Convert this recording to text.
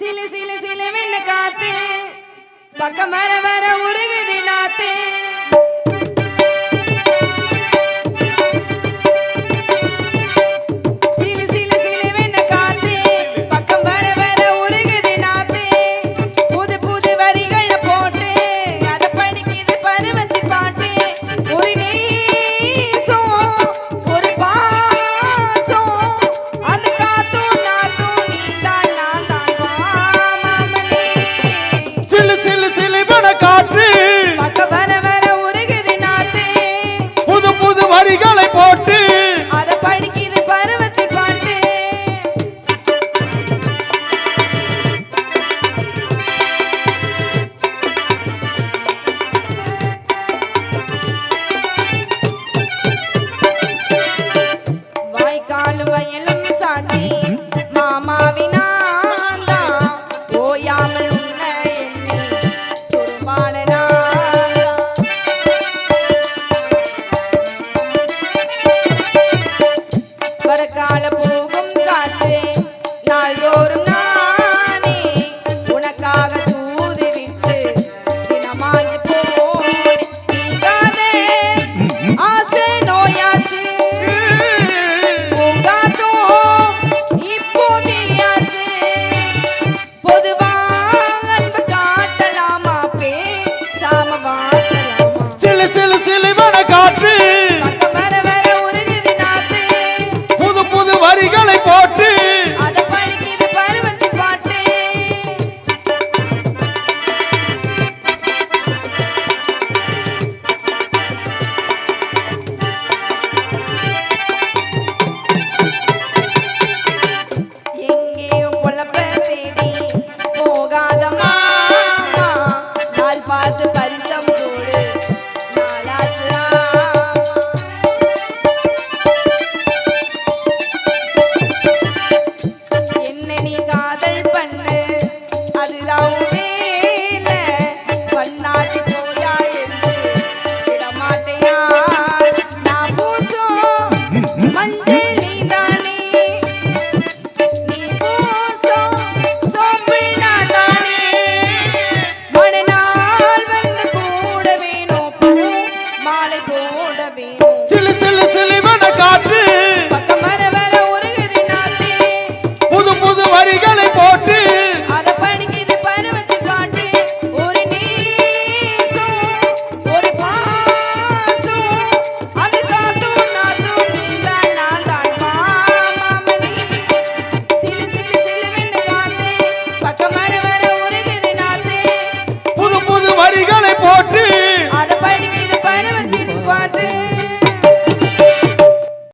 சிலு சிலு சிலுமின்னு காத்து பக்கம் வர வர உருகுது நாத்து. கால